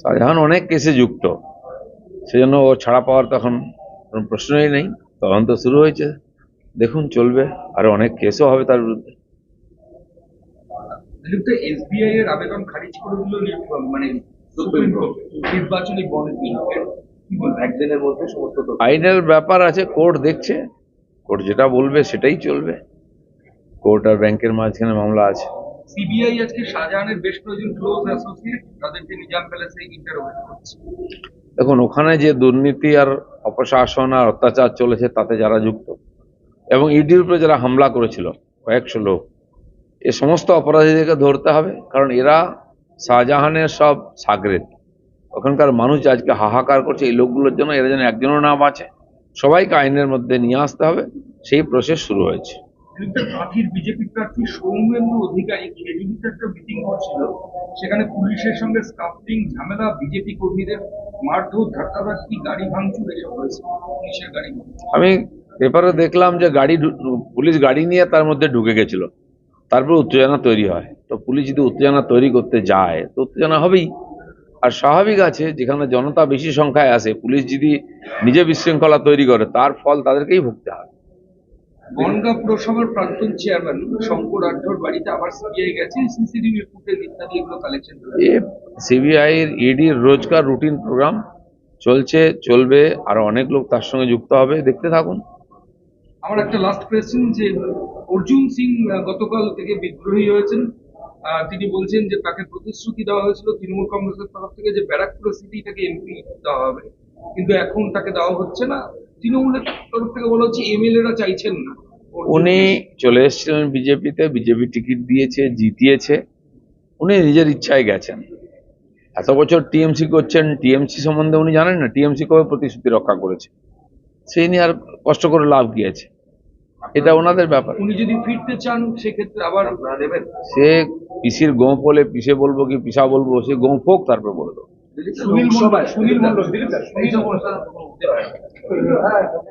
শাহজাহান অনেক কেসে যুক্ত। সেজন্য ও ছাড়া পাওয়ার তখন কোনো প্রশ্নই নেই। তদন্ত শুরু হয়েছে। দেখুন চলবে। আরও অনেক কেসও হবে তার বিরুদ্ধে। এসবিআই এর আবেদন খারিজ করে দিল মানে নির্বাচনী আইনের ব্যাপার আছে কোর্ট দেখছে। কোর্ট যেটা বলবে সেটাই চলবে। কোর্ট আর ব্যাংকের মাঝখানে মামলা আছে। সিবিআই আজকে শাহজাহানের বেশ কয়েকজন ক্লোজ অ্যাসোসিয়েট তাদেরকে নিজাম প্যালেসে ইন্টারোগেট করছে। দেখুন, ওখানে যে দুর্নীতি আর অপশাসন আর অত্যাচার চলেছে, তাতে যারা যুক্ত, এবং ইডির উপরে যারা হামলা করেছিল, কয়েকশো লোক, এ সমস্ত অপরাধীদেরকে ধরতে হবে, কারণ এরা শাহজাহানের সব সাগরেদ ওখানকার মানুষ আজকে হাহাকার করছে, এই লোকগুলোর জন্য এরা যেন একজনও না বাঁচে। সবাইকে আইনের মধ্যে নিয়ে আসতে হবে, সেই প্রসেস শুরু হয়েছে। দিলীপ কাঁথির বিজেপি প্রার্থী সৌমেন্দু অধিকারী খেজুরিতে একটা মিটিং করছিল। সেখানে পুলিশের সঙ্গে স্কাফটিং ঝামেলা, বিজেপি কর্মীদের মারধর, ধাক্কাধাক্কি, গাড়ি ভাঙচুর এসব হয়েছে। পুলিশের গাড়ি আমি পেপারে দেখলাম যে গাড়ি পুলিশ গাড়ি নিয়ে তার মধ্যে ঢুকে গেছিল। তারপর উত্তেজনা তৈরি হয়। তো পুলিশ যদি উত্তেজনা তৈরি করতে যায়, তো উত্তেজনা হবেই। আর স্বাভাবিক আছে, যেখানে জনতা বেশি সংখ্যায় আসে, পুলিশ যদি নিজে বিশৃঙ্খলা তৈরি করে, তার ফল তাদেরকেই ভুগতে হবে। বনগাঁ পুরসভার প্রাক্তন চেয়ারম্যান শঙ্কর আঢ্যর বাড়িতে আবার সিবিআই গেছে সিসিটিভি ফুটেজ ইত্যাদি এগুলো কালেকশন এ সিবিআই এর ইডির রোজকার রুটিন প্রোগ্রাম চলছে চলবে আর অনেক লোক তার সঙ্গে যুক্ত হবে দেখতে থাকুন। আমার একটা লাস্ট কোয়েশ্চেন যে অর্জুন সিং গতকাল থেকে বিদ্রোহী হয়েছেন। তিনি বলছেন যে তাকে প্রতিশ্রুতি দেওয়া হয়েছিল তৃণমূল কংগ্রেসের তরফ থেকে যে ব্যারাকপুর সিটি তাকে এমপি দেওয়া হবে। কিন্তু এখন তাকে দেওয়া হচ্ছে না। তৃণমূলের তরফ থেকে বলা হচ্ছে এমএলএ রা চাইছেন না। উনি চলে এসেছিলেন বিজেপিতে বিজেপি টিকিট দিয়েছে জিতিয়েছে। উনি নিজের ইচ্ছায় গেছেন। এত বছর টিএমসি করছেন টিএমসি সম্বন্ধে উনি জানেন না টিএমসি কবে প্রতিশ্রুতি রক্ষা করেছে। সেই নিয়ে আর কষ্ট করে লাভ কি আছে? এটা ওনাদের ব্যাপার। উনি যদি ফিরতে চান সেক্ষেত্রে আবার দেবেন। সে পিসির গোঁ বলে পিসে বলব কি পিসা বলব সে গোঁ ফোক তারপর বলে দেবো। সুনীল মন্ডল সুনীল মন্ডল দিলীপ দা, সুনীল মন্ডল